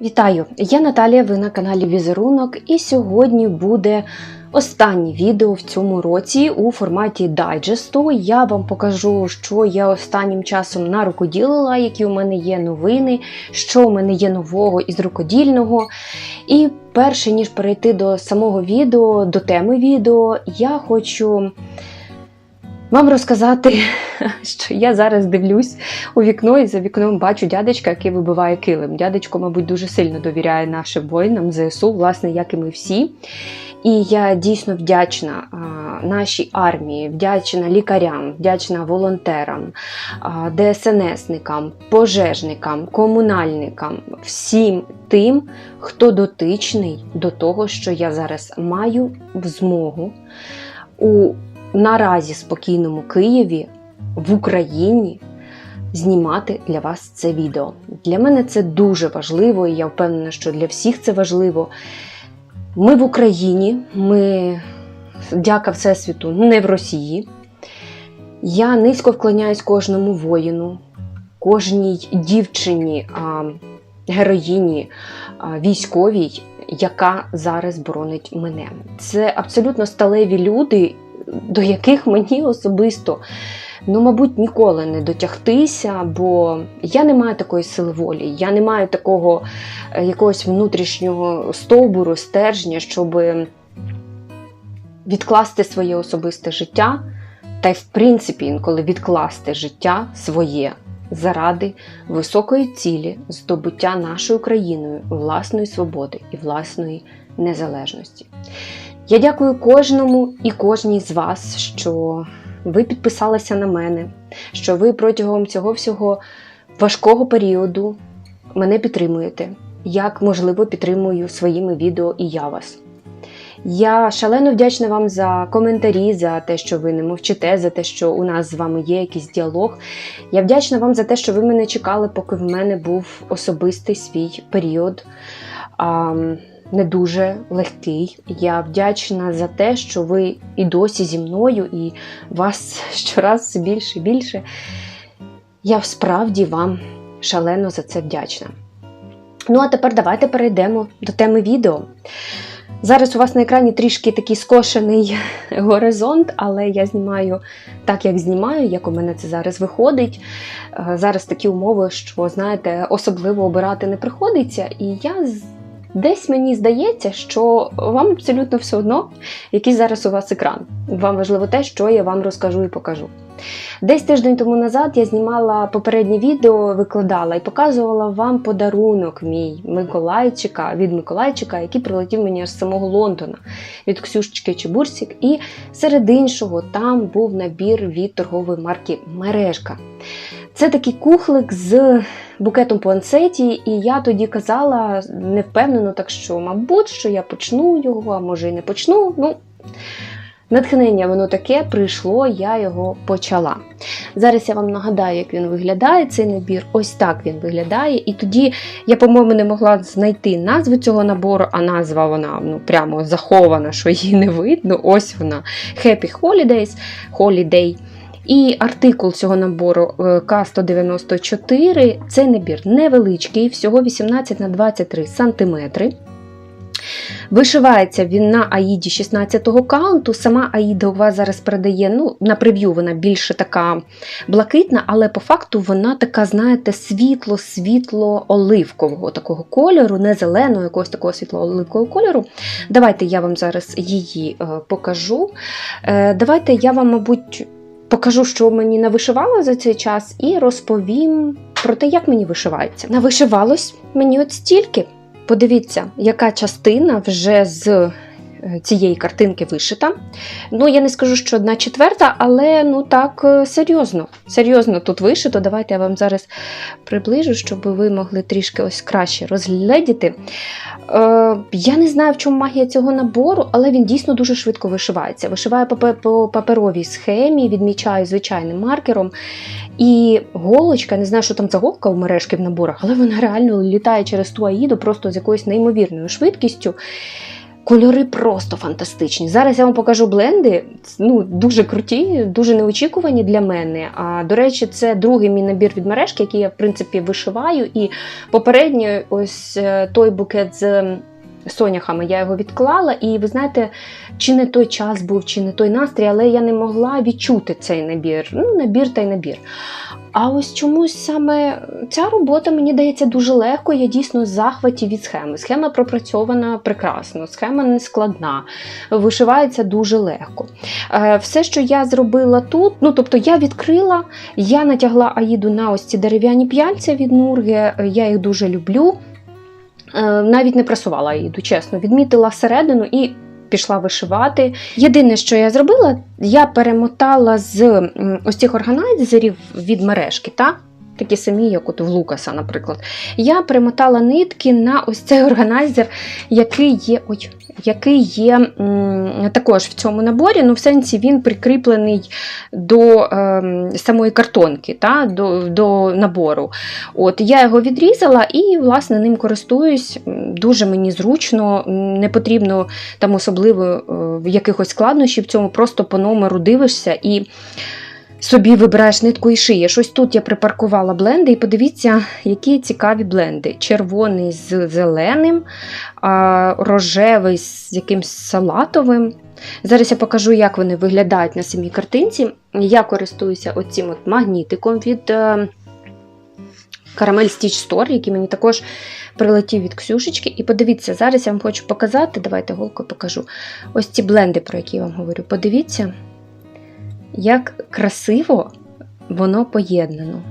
Вітаю! Я Наталія, ви на каналі Візерунок, і сьогодні буде останнє відео в цьому році у форматі дайджесту. Я вам покажу, що я останнім часом нарукоділила, які у мене є новини, що у мене є нового із рукодільного. І перше ніж перейти до самого відео, до теми відео, я хочу вам розказати, що я зараз дивлюсь у вікно і за вікном бачу дядечка, який вибиває килим. Дядечко, мабуть, дуже сильно довіряє нашим воїнам ЗСУ, власне, як і ми всі. І я дійсно вдячна нашій армії, вдячна лікарям, вдячна волонтерам, ДСНСникам, пожежникам, комунальникам, всім тим, хто дотичний до того, що я зараз маю змогу у наразі спокійному Києві в Україні знімати для вас це відео. Для мене це дуже важливо, і я впевнена, що для всіх це важливо. Ми в Україні, ми, дяка Всесвіту, не в Росії. Я низько вклоняюсь кожному воїну, кожній дівчині, героїні, військовій, яка зараз боронить мене. Це абсолютно сталеві люди, до яких мені особисто, ну, мабуть, ніколи не дотягтися, бо я не маю такої сили волі, я не маю такого е, якогось внутрішнього стовбуру, стержня, щоб відкласти своє особисте життя, та й, в принципі, інколи відкласти життя своє заради високої цілі здобуття нашою країною власної свободи і власної незалежності. Я дякую кожному і кожній з вас, що ви підписалися на мене, що ви протягом цього всього важкого періоду мене підтримуєте, як можливо підтримую своїми відео і я вас. Я шалено вдячна вам за коментарі, за те, що ви не мовчите, за те, що у нас з вами є якийсь діалог. Я вдячна вам за те, що ви мене чекали, поки в мене був особистий свій період. А, не дуже легкий. Я вдячна за те, що ви і досі зі мною, і вас щораз все більше і більше. Я справді вам шалено за це вдячна. Ну, а тепер давайте перейдемо до теми відео. Зараз у вас на екрані трішки такий скошений горизонт, але я знімаю так, як знімаю, як у мене це зараз виходить. Е, Зараз такі умови, що, знаєте, особливо обирати не приходиться, і я Десь мені здається, що вам абсолютно все одно, який зараз у вас екран. Вам важливо те, що я вам розкажу і покажу. Десь тиждень тому назад я знімала попереднє відео, викладала і показувала вам подарунок мій Миколайчика від Миколайчика, який прилетів мені з самого Лондона від Ксюшечки Чебурсік. І серед іншого там був набір від торгової марки Мережка. Це такий кухлик з букетом пуансеті, і я тоді казала не впевнено, так що, мабуть, що я почну його, а може і не почну. Ну, Натхнення воно таке прийшло, я його почала. Зараз я вам нагадаю, як він виглядає, цей набір. Ось так він виглядає. І тоді я, по-моєму, не могла знайти назву цього набору, а назва вона ну, прямо захована, що її не видно. Ось вона. Happy Holidays, Holiday. І артикул цього набору е, К194. Цей набір невеличкий, всього 18 на 23 см. Вишивається він на Аїді 16-го каунту. Сама Аїда у вас зараз передає, ну, на прев'ю вона більше така блакитна, але по факту вона така, знаєте, світло-світло-оливкового такого кольору, не зеленого, якогось такого світло-оливкового кольору. Давайте я вам зараз її е, покажу. Е, давайте я вам, мабуть, покажу, що мені навишивало за цей час, і розповім про те, як мені вишивається. Навишивалось мені от стільки. Подивіться, яка частина вже з цієї картинки вишита. Ну, я не скажу, що одна четверта, але ну так е, серйозно. Серйозно тут вишито. Давайте я вам зараз приближу, щоб ви могли трішки ось краще розглядіти. Е, я не знаю, в чому магія цього набору, але він дійсно дуже швидко вишивається. Вишиваю по, по паперовій схемі, відмічаю звичайним маркером. І голочка, не знаю, що там за голка у мережки в наборах, але вона реально літає через ту аїду просто з якоюсь неймовірною швидкістю. Кольори просто фантастичні. Зараз я вам покажу бленди. Ну, дуже круті, дуже неочікувані для мене. А до речі, це другий мій набір від мережки, який я в принципі вишиваю. І попередньо ось е, той букет з соняхами я його відклала. І ви знаєте, чи не той час був, чи не той настрій, але я не могла відчути цей набір. Ну, набір та й набір. А ось чомусь саме ця робота мені дається дуже легко. Я дійсно в захваті від схеми. Схема пропрацьована прекрасно, схема не складна, вишивається дуже легко. Е, Все, що я зробила тут, ну тобто я відкрила, я натягла аїду на ось ці дерев'яні п'яльця від Нурги, е, я їх дуже люблю. Е, Навіть не прасувала її, чесно, відмітила всередину і пішла вишивати. Єдине, що я зробила, я перемотала з ось цих органайзерів від мережки, та? Такі самі, як от в Лукаса, наприклад. Я перемотала нитки на ось цей органайзер, який є. Ой, який є м, також в цьому наборі, ну в сенсі він прикріплений до ем, самої картонки, та, до, до набору. От, Я його відрізала і, власне, ним користуюсь. Дуже мені зручно, не потрібно там особливо е, якихось складнощів в цьому, просто по номеру дивишся і собі вибираєш нитку і шиєш. Ось тут я припаркувала бленди, і подивіться, які цікаві бленди. Червоний з зеленим, рожевий з якимсь салатовим. Зараз я покажу, як вони виглядають на самій картинці. Я користуюся оцим от магнітиком від е, Caramel Stitch Store, який мені також прилетів від Ксюшечки. І подивіться, зараз я вам хочу показати, давайте голкою покажу. Ось ці бленди, про які я вам говорю. Подивіться, як красиво воно поєднано.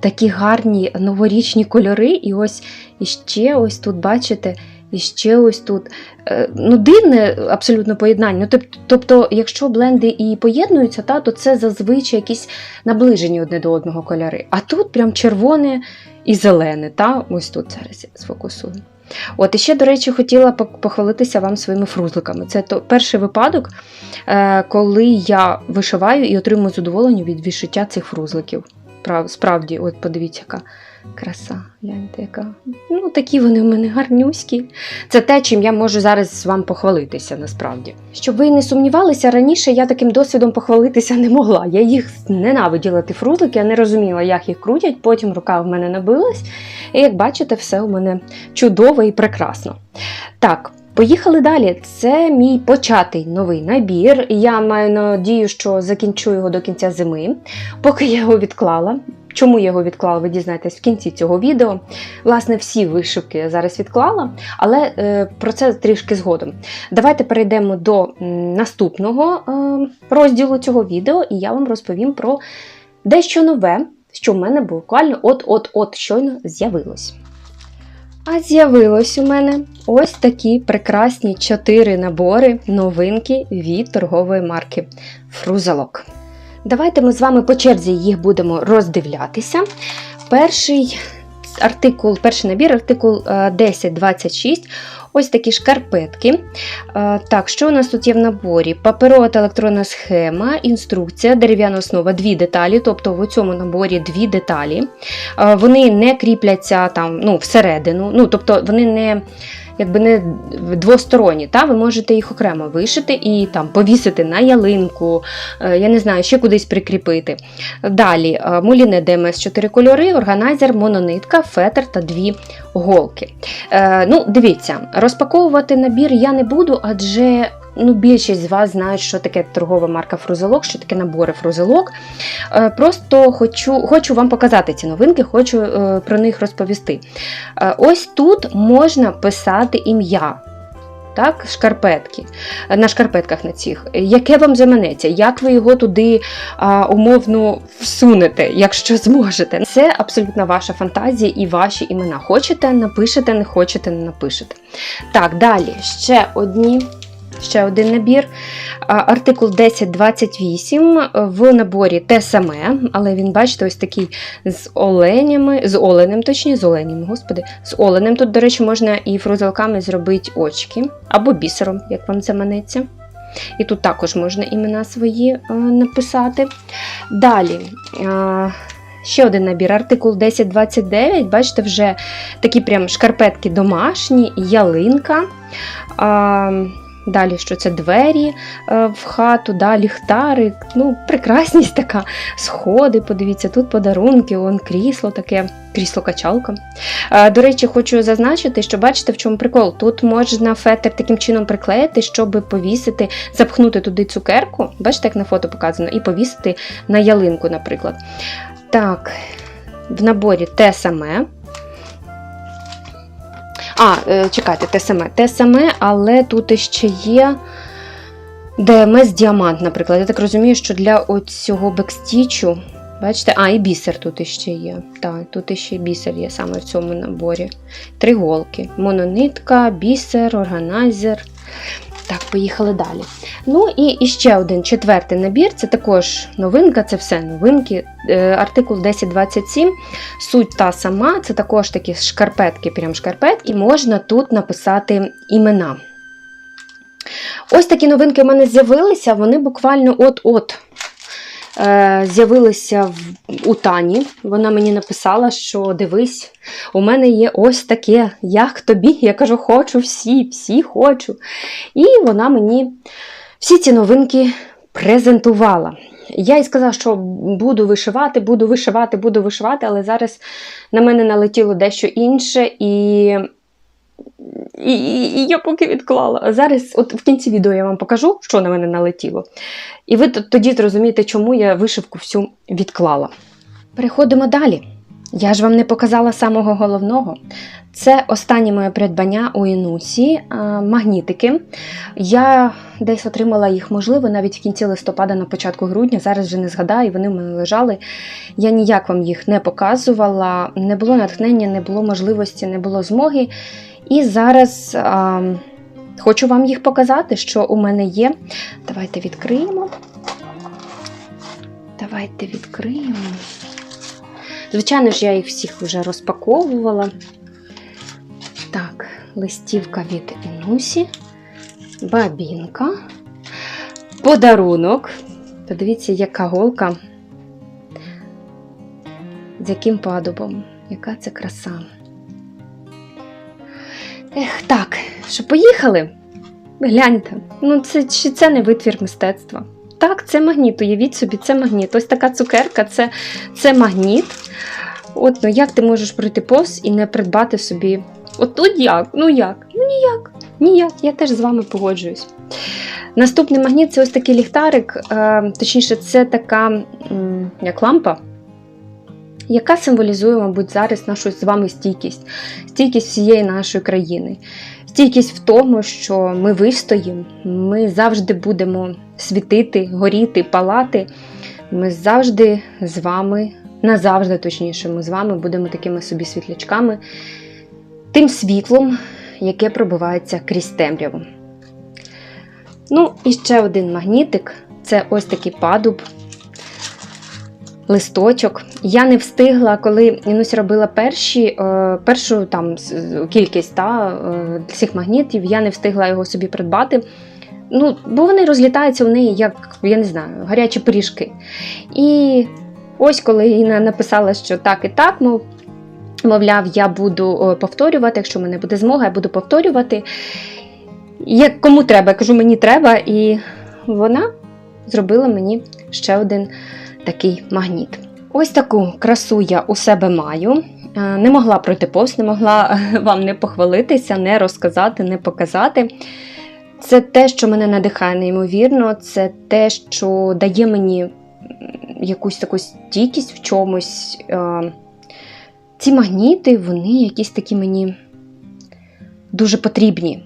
Такі гарні новорічні кольори, і ось іще ось тут, бачите, і ще ось тут. Е, Ну, дивне абсолютно поєднання. Тобто, якщо бленди і поєднуються, та, то це зазвичай якісь наближені одне до одного кольори. А тут прям червоне і зелене. Та? Ось тут зараз я сфокусую. От і ще, до речі, хотіла похвалитися вам своїми фрузликами. Це то перший випадок, е, коли я вишиваю і отримую задоволення від відшиття цих фрузликів. Справді, от подивіться, яка краса. Гляньте, яка. Ну, такі вони в мене гарнюські. Це те, чим я можу зараз вам похвалитися, насправді. Щоб ви не сумнівалися, раніше я таким досвідом похвалитися не могла. Я їх ненавиділа ті фрузлики, я не розуміла, як їх крутять, потім рука в мене набилась. І як бачите, все у мене чудово і прекрасно. Так. Поїхали далі. Це мій початий новий набір. Я маю надію, що закінчу його до кінця зими, поки я його відклала. Чому я його відклала, ви дізнаєтесь в кінці цього відео. Власне, всі вишивки я зараз відклала, але е, про це трішки згодом. Давайте перейдемо до наступного е, розділу цього відео, і я вам розповім про дещо нове, що в мене буквально от-от-от щойно з'явилось. А з'явилось у мене ось такі прекрасні чотири набори новинки від торгової марки Фрузалок. Давайте ми з вами по черзі їх будемо роздивлятися. Перший артикул, перший набір, артикул е, 1026. Ось такі шкарпетки. Е, Так, що у нас тут є в наборі? Паперова та електронна схема, інструкція, дерев'яна основа, дві деталі, тобто в цьому наборі дві деталі. Е, Вони не кріпляться там, ну, всередину, ну, тобто вони не. Якби не двосторонні, та ви можете їх окремо вишити і там повісити на ялинку, е, я не знаю, ще кудись прикріпити. Далі е, муліне ДМС 4 кольори, органайзер, мононитка, фетр та дві голки. Е, ну, дивіться, розпаковувати набір я не буду, адже ну, більшість з вас знають, що таке торгова марка фрузелок, що таке набори фрузелок. Е, просто хочу, хочу вам показати ці новинки, хочу е, про них розповісти. Е, ось тут можна писати ім'я. Так, шкарпетки, на шкарпетках на цих. Яке вам заманеться, як ви його туди а, умовно всунете, якщо зможете. Це абсолютно ваша фантазія і ваші імена. Хочете, напишете, не хочете, не напишете. Так, далі ще одні. Ще один набір. Артикул 1028 в наборі те саме, але він, бачите, ось такий з оленями, з оленем, точніше, з оленями, господи, з оленем. Тут, до речі, можна і фрузелками зробити очки, або бісером, як вам заманеться. І тут також можна імена свої е, написати. Далі. е, Ще один набір, артикул 1029. Бачите, вже такі прям шкарпетки домашні, ялинка. Далі, що це двері е, в хату, да, ліхтарик. Ну, прекрасність така. Сходи, подивіться, тут подарунки, он крісло таке, крісло-качалка. Е, До речі, хочу зазначити, що бачите, в чому прикол. Тут можна фетр таким чином приклеїти, щоб повісити, запхнути туди цукерку, бачите, як на фото показано, і повісити на ялинку, наприклад. Так, в наборі те саме. А, е, чекайте, те саме. Те саме, але тут ще є ДМС діамант, наприклад. Я так розумію, що для цього бекстічу. Бачите, а, і бісер тут іще є. Так, тут іще бісер є саме в цьому наборі. Три голки. Мононитка, бісер, органайзер. Так, поїхали далі. Ну і, ще один четвертий набір. Це також новинка, це все новинки. Е, Артикул 1027. Суть та сама, це також такі шкарпетки, прям шкарпетки. І можна тут написати імена. Ось такі новинки в мене з'явилися. Вони буквально от-от з'явилися в, у Тані. Вона мені написала, що дивись, у мене є ось таке, як тобі. Я кажу, хочу всі, всі хочу. І вона мені всі ці новинки презентувала. Я їй сказала, що буду вишивати, буду вишивати, буду вишивати, але зараз на мене налетіло дещо інше, і, і, і, і я поки відклала. Зараз, от в кінці відео я вам покажу, що на мене налетіло. І ви тоді зрозумієте, чому я вишивку всю відклала. Переходимо далі. Я ж вам не показала самого головного. Це останнє моє придбання у Інусі магнітики. Я десь отримала їх, можливо, навіть в кінці листопада, на початку грудня. Зараз вже не згадаю, вони в мене лежали. Я ніяк вам їх не показувала, не було натхнення, не було можливості, не було змоги. І зараз а, хочу вам їх показати, що у мене є. Давайте відкриємо. Давайте відкриємо. Звичайно ж, я їх всіх вже розпаковувала. Так, листівка від Інусі, бабінка, подарунок. Подивіться, яка голка. З яким падубом. Яка це краса. Ех, так, що поїхали? Гляньте, ну це чи це не витвір мистецтва? Так, це магніт. Уявіть собі, це магніт. Ось така цукерка, це, це магніт. От, ну як ти можеш пройти повз і не придбати собі. От тут як? Ну як? Ну ніяк. Ніяк. Я теж з вами погоджуюсь. Наступний магніт це ось такий ліхтарик, е, точніше, це така як лампа, яка символізує, мабуть, зараз нашу з вами стійкість, стійкість всієї нашої країни. Стійкість в тому, що ми вистоїмо, ми завжди будемо світити, горіти, палати. Ми завжди з вами, назавжди точніше, ми з вами будемо такими собі світлячками, тим світлом, яке пробивається крізь темряву. Ну, і ще один магнітик це ось такий падуб, листочок. Я не встигла, коли Інусь робила перші, е, першу там кількість та, е, цих магнітів, я не встигла його собі придбати. Ну, бо вони розлітаються в неї, як, я не знаю, гарячі пиріжки. І ось коли Інна написала, що так і так, мов, мовляв, я буду е, повторювати, якщо в мене буде змога, я буду повторювати. Як кому треба, я кажу, мені треба, і вона зробила мені ще один такий магніт. Ось таку красу я у себе маю. Е, Не могла пройти повз, не могла вам не похвалитися, не розказати, не показати. Це те, що мене надихає неймовірно, це те, що дає мені якусь таку стійкість в чомусь. Е, Ці магніти, вони якісь такі мені дуже потрібні.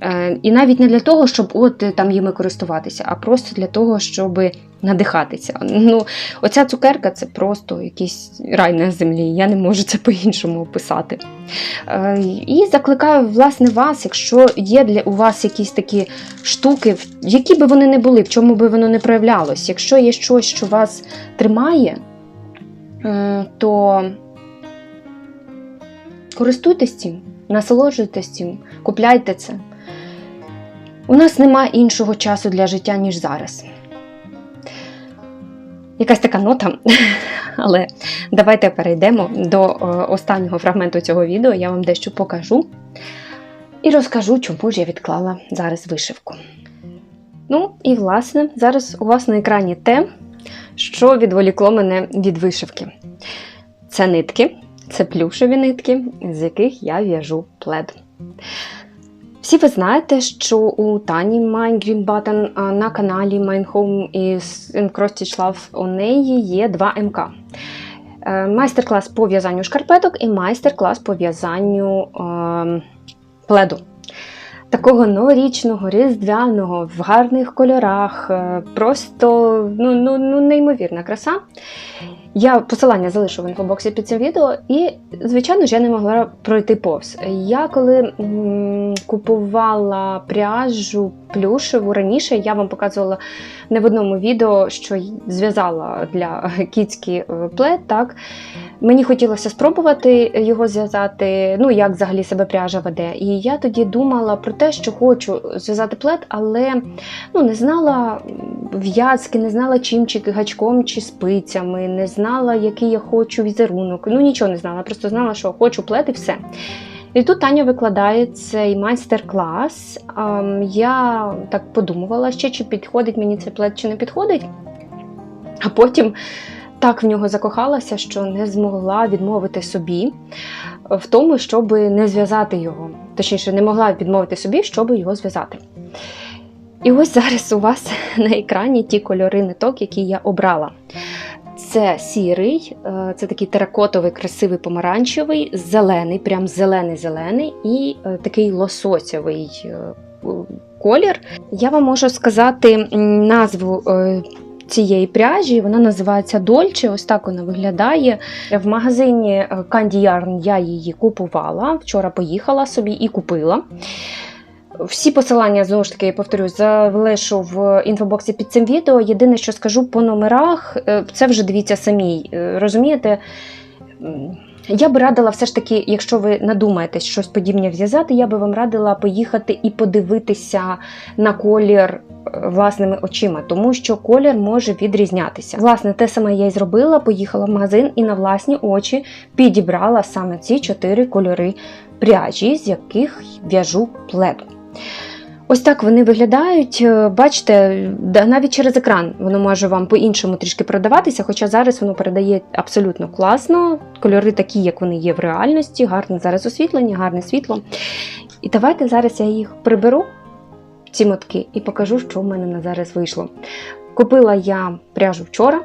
Е, І навіть не для того, щоб от е, там їми користуватися, а просто для того, щоб надихатися. Ну, оця цукерка це просто якийсь рай на землі. Я не можу це по-іншому описати. Е, І закликаю власне вас, якщо є для у вас якісь такі штуки, які би вони не були, в чому би воно не проявлялось, якщо є щось, що вас тримає, то користуйтесь цим, насолоджуйтесь цим, купляйте це. У нас немає іншого часу для життя, ніж зараз. Якась така нота. Але давайте перейдемо до е, останнього фрагменту цього відео. Я вам дещо покажу і розкажу, чому ж я відклала зараз вишивку. Ну, і власне, зараз у вас на екрані те, що відволікло мене від вишивки. Це нитки, це плюшеві нитки, з яких я в'яжу плед. Всі ви знаєте, що у Тані Майн Button на каналі Mine Home і Cross Love у неї є два МК. Е, Майстер-клас по в'язанню шкарпеток і майстер-клас по в'язанню е, пледу. Такого новорічного, різдвяного, в гарних кольорах, е, просто ну, ну, ну, неймовірна краса. Я посилання залишу в інфобоксі під цим відео, і, звичайно ж, я не могла пройти повз. Я коли м, купувала пряжу плюшеву раніше, я вам показувала не в одному відео, що зв'язала для кіцькі плед. Так? Мені хотілося спробувати його зв'язати, ну як взагалі себе пряжа веде. І я тоді думала про те, що хочу зв'язати плед, але ну, не знала в'язки, не знала чим, чи гачком, чи спицями, не знала, який я хочу візерунок. Ну нічого не знала, просто знала, що хочу плед і все. І тут Таня викладає цей майстер-клас. Я так подумувала ще, чи підходить мені цей плед, чи не підходить. А потім так в нього закохалася, що не змогла відмовити собі в тому, щоб не зв'язати його. Точніше, не могла відмовити собі, щоб його зв'язати. І ось зараз у вас на екрані ті кольори ниток, які я обрала. Це сірий, е, це такий теракотовий, красивий помаранчевий, зелений, прям зелений-зелений і е, такий лососєвий е, колір. Я вам можу сказати назву цієї пряжі, вона називається Дольче. Ось так вона виглядає. В магазині Candy Yarn я її купувала. Вчора поїхала собі і купила. Всі посилання, знову ж таки, я повторюсь, залишу в інфобоксі під цим відео. Єдине, що скажу по номерах, це вже дивіться самі. Розумієте? Я би радила все ж таки, якщо ви надумаєте щось подібне в'язати, я би вам радила поїхати і подивитися на колір власними очима, тому що колір може відрізнятися. Власне, те саме я й зробила, поїхала в магазин і на власні очі підібрала саме ці чотири кольори пряжі, з яких в'яжу пледу. Ось так вони виглядають. Е, бачите, навіть через екран воно може вам по-іншому трішки продаватися, хоча зараз воно передає абсолютно класно. Кольори такі, як вони є в реальності, гарне зараз освітлення, гарне світло. І давайте зараз я їх приберу, ці мотки, і покажу, що в мене на зараз вийшло. Купила я пряжу вчора,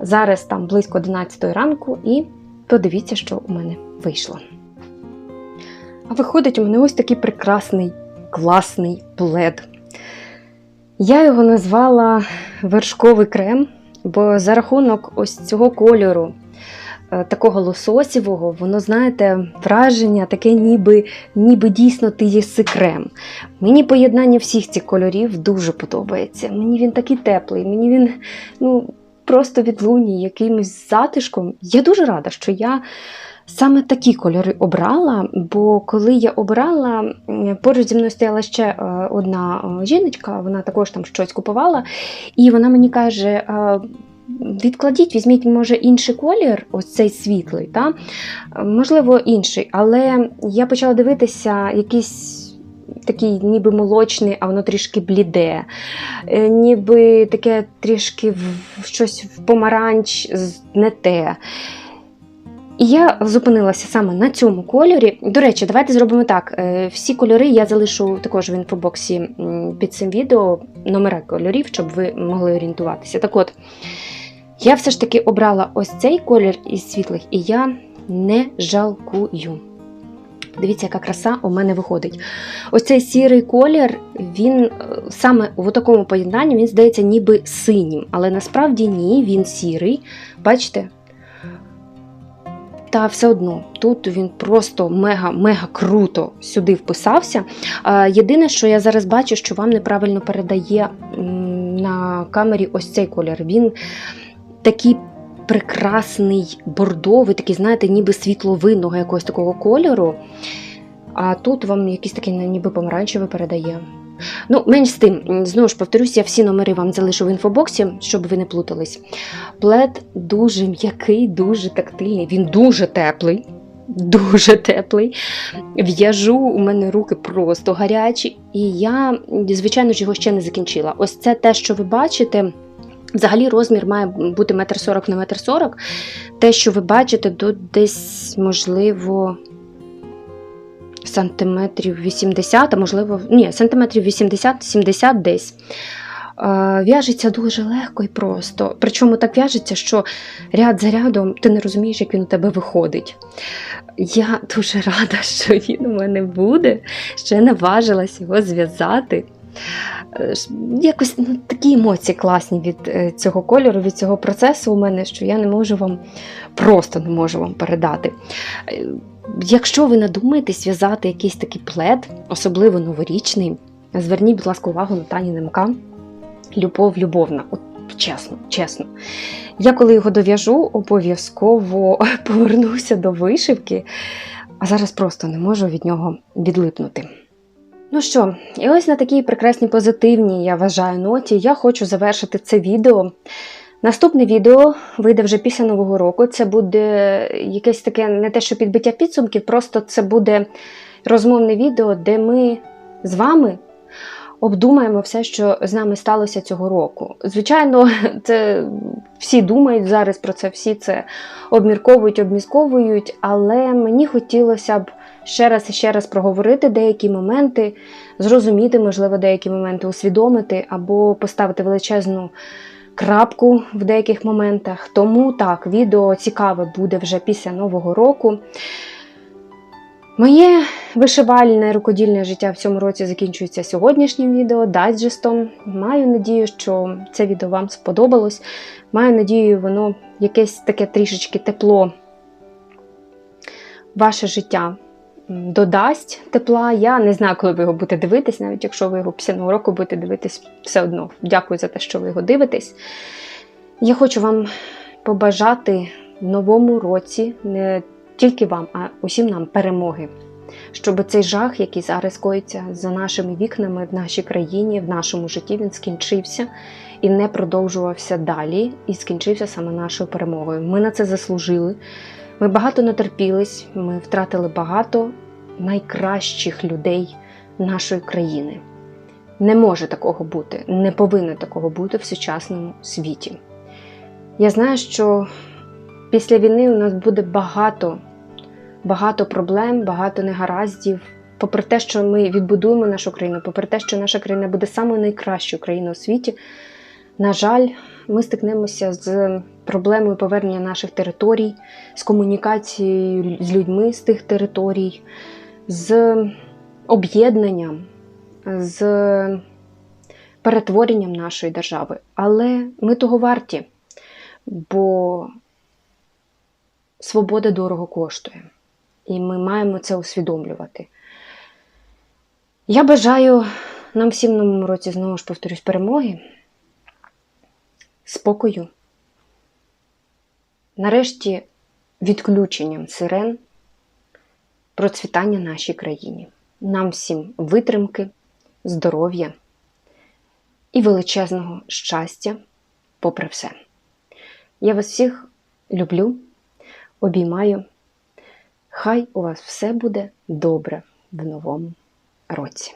зараз там близько 11 ранку, і подивіться, що у мене вийшло. А виходить, у мене ось такий прекрасний класний плед. Я його назвала вершковий крем, бо за рахунок ось цього кольору, такого лососівого, воно, знаєте, враження таке, ніби ніби дійсно ти єси крем. Мені поєднання всіх цих кольорів дуже подобається. Мені він такий теплий, мені він ну, просто відлуній якимось затишком. Я дуже рада, що я. Саме такі кольори обрала, бо коли я обрала, поруч зі мною стояла ще е, одна е, жіночка, вона також там щось купувала, і вона мені каже: «Е, відкладіть, візьміть, може, інший колір, ось цей світлий, та? можливо, інший. Але я почала дивитися якийсь. Такий ніби молочний, а воно трішки бліде, ніби таке трішки в щось в помаранч не те. І я зупинилася саме на цьому кольорі. До речі, давайте зробимо так. Е, всі кольори я залишу також в інфобоксі під цим відео номера кольорів, щоб ви могли орієнтуватися. Так от, я все ж таки обрала ось цей колір із світлих, і я не жалкую. Дивіться, яка краса у мене виходить. Ось цей сірий колір, він е, саме в такому поєднанні він здається ніби синім, але насправді ні, він сірий. Бачите? Та все одно тут він просто мега-мега круто сюди вписався. Єдине, що я зараз бачу, що вам неправильно передає на камері ось цей колір. Він такий прекрасний бордовий, такий, знаєте, ніби світловинного якогось такого кольору. А тут вам якийсь такий ніби помаранчевий передає. Ну, менш з тим, знову ж повторюсь, я всі номери вам залишу в інфобоксі, щоб ви не плутались. Плед дуже м'який, дуже тактильний, він дуже теплий. Дуже теплий. В'яжу, у мене руки просто гарячі, і я, звичайно ж, його ще не закінчила. Ось це те, що ви бачите. Взагалі розмір має бути метр сорок на метр сорок. Те, що ви бачите, до десь, можливо, сантиметрів 80, а можливо, ні, сантиметрів 80-70 десь. Е, В'яжеться дуже легко і просто. Причому так в'яжеться, що ряд за рядом ти не розумієш, як він у тебе виходить. Я дуже рада, що він у мене буде. Ще наважилась його зв'язати. Е, Якось ну, такі емоції класні від е, цього кольору, від цього процесу у мене, що я не можу вам просто не можу вам передати. Е, Якщо ви надумаєте зв'язати якийсь такий плед, особливо новорічний, зверніть, будь ласка, увагу на Тані НМК. Любов любовна. От чесно, чесно. Я коли його дов'яжу, обов'язково повернуся до вишивки, а зараз просто не можу від нього відлипнути. Ну що, і ось на такій прекрасній позитивній, я вважаю, ноті я хочу завершити це відео. Наступне відео вийде вже після Нового року. Це буде якесь таке не те, що підбиття підсумків, просто це буде розмовне відео, де ми з вами обдумаємо все, що з нами сталося цього року. Звичайно, це всі думають зараз про це, всі це обмірковують, обмісковують, але мені хотілося б ще раз і ще раз проговорити деякі моменти, зрозуміти, можливо, деякі моменти, усвідомити або поставити величезну крапку в деяких моментах. Тому так, відео цікаве буде вже після Нового року. Моє вишивальне рукодільне життя в цьому році закінчується сьогоднішнім відео дайджестом. Маю надію, що це відео вам сподобалось. Маю надію, воно якесь таке трішечки тепло ваше життя додасть тепла. Я не знаю, коли ви його будете дивитись, навіть якщо ви його після нового року будете дивитись все одно. Дякую за те, що ви його дивитесь. Я хочу вам побажати в новому році не тільки вам, а усім нам перемоги. Щоб цей жах, який зараз коїться за нашими вікнами в нашій країні, в нашому житті, він скінчився і не продовжувався далі, і скінчився саме нашою перемогою. Ми на це заслужили. Ми багато натерпілись, ми втратили багато найкращих людей нашої країни. Не може такого бути, не повинно такого бути в сучасному світі. Я знаю, що після війни у нас буде багато, багато проблем, багато негараздів. Попри те, що ми відбудуємо нашу країну, попри те, що наша країна буде самою найкращою країною у світі, на жаль, ми стикнемося з проблемою повернення наших територій, з комунікацією з людьми з тих територій, з об'єднанням, з перетворенням нашої держави. Але ми того варті, бо свобода дорого коштує. І ми маємо це усвідомлювати. Я бажаю нам всім новому році, знову ж повторюсь, перемоги, спокою. Нарешті відключенням сирен процвітання нашій країні. Нам всім витримки, здоров'я і величезного щастя, попри все. Я вас всіх люблю, обіймаю. Хай у вас все буде добре в новому році.